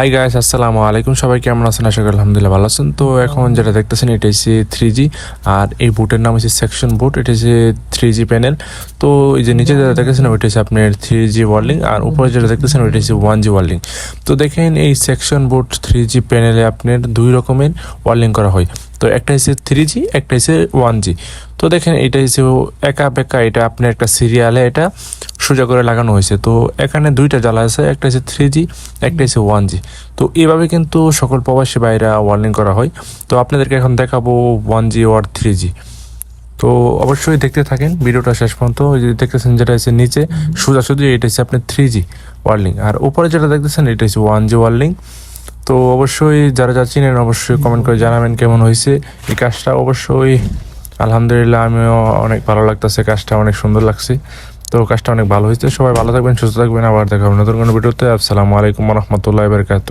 Hi guys আসসালামু আলাইকুম। সবাই কেমন আছেন? আশা করি আলহামদুলিল্লাহ ভালো আছেন। তো এখন যেটা দেখতেছেন, এটা হচ্ছে থ্রি জি আর এই বুটের নাম হচ্ছে সেকশন বুট এটা হচ্ছে থ্রি জি প্যানেল তো এই যে নিচে যেটা দেখতেছেন, ওইটা হচ্ছে আপনার থ্রি জি ওয়ার্লিং আর উপরে যেটা দেখতেছেন, ওইটা হচ্ছে ওয়ান জি ওয়ার্লিং তো দেখেন, এই সেকশন বুট থ্রি জি প্যানেলে আপনার দুই রকমের ওয়ার্লিং করা হয়। তো একটা হচ্ছে থ্রি জি একটা হচ্ছে ওয়ান জি তো দেখেন এটা হচ্ছে একা বেকা, এটা আপনার একটা সিরিয়ালে এটা সোজা করে লাগানো হয়েছে তো এখানে দুইটা জ্বালা আছে, একটা হচ্ছে থ্রি জি একটা হচ্ছে ওয়ান জি তো এইভাবে কিন্তু সকল প্রবাসী বাইরা ওয়ার্নিং করা হয়। তো আপনাদেরকে এখন দেখাবো one G or three G তো অবশ্যই দেখতে থাকেন, ভিডিওটা শেষ পর্যন্ত। ওই যে দেখতেছেন যেটা হচ্ছে নিচে সোজাসুজি এটা হচ্ছে আপনার থ্রি জি ওয়ার্লিং আর উপরে যেটা দেখতেছেন, এটা হচ্ছে ওয়ান জি ওয়ার্লিং তো অবশ্যই যারা যা চিনেন, অবশ্যই কমেন্ট করে জানাবেন কেমন হয়েছে এই কাজটা। অবশ্যই আলহামদুলিল্লাহ, আমিও অনেক ভালো লাগতেছে, কাজটা অনেক সুন্দর লাগছে। তো কাজটা অনেক ভালো হয়েছে। সবাই ভালো থাকবেন, সুস্থ থাকবেন। আবার দেখা হবে নতুন কোনো ভিডিওতে। আসসালামু আলাইকুম রহমতুল্লাহ বারকাত